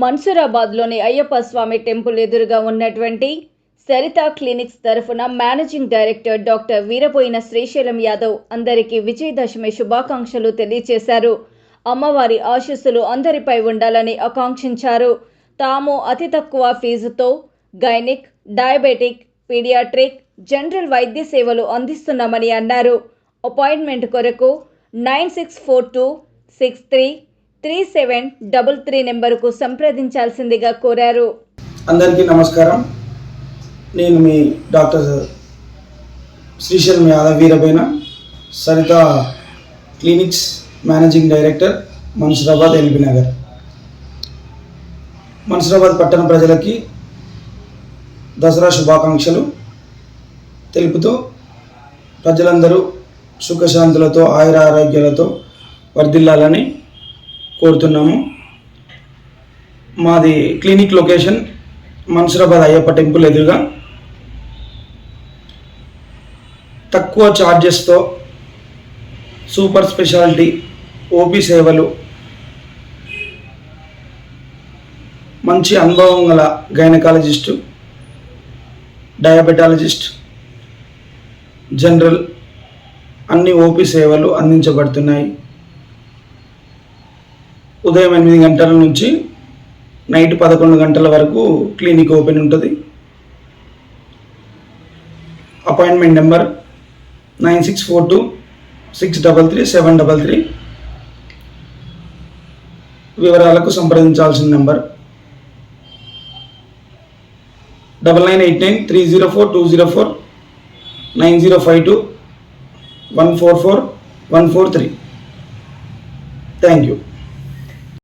మన్సూరాబాద్లోని అయ్యప్ప స్వామి temple ఎదురుగా ఉన్నటువంటి Saritha clinics తరఫున మేనేజింగ్ డైరెక్టర్ డాక్టర్ వీరపోయిన శ్రీశైలం యాదవ్ అందరికీ విజయదశమి శుభాకాంక్షలు తెలియజేశారు. అమ్మవారి ఆశీస్సులు అందరిపై ఉండాలని ఆకాంక్షించారు. తాము అతి తక్కువ ఫీజుతో గైనిక్ డయాబెటిక్ పీడియాట్రిక్ జనరల్ వైద్య సేవలు అందిస్తున్నామని అన్నారు. అపాయింట్మెంట్ కొరకు nine six four two six three three seven double three నెంబరుకు సంప్రదించాల్సిందిగా కోరారు. అందరికీ నమస్కారం. నేను మీ doctor Srisailam Yadav Veerabaina Saritha clinics managing director Mansoorabad L B Nagar. Mansoorabad పట్టణ ప్రజలకి దసరా శుభాకాంక్షలు తెలుపుతూ ప్రజలందరూ సుఖశాంతులతో ఆయుర ఆరోగ్యాలతో వర్ధిల్లాలని కోరుతున్నాము. మాది clinic location Mansoorabad Ayyappa temple ఎదురుగా. తక్కువ ఛార్జెస్తో సూపర్ స్పెషాలిటీ ఓపీ సేవలు మంచి అనుభవం గల గైనకాలజిస్టు డయాబెటాలజిస్ట్ జనరల్ అన్ని ఓపీ సేవలు అందించబడుతున్నాయి. ఉదయం ఎనిమిది గంటల నుంచి నైట్ పదకొండు గంటల వరకు క్లినిక్ ఓపెన్ ఉంటుంది. Appointment number nine six four two six double three seven double three. వివరాలకు సంప్రదించాల్సిన number double nine eight nine three zero four two zero four nine zero five two one four four one four three. Thank you.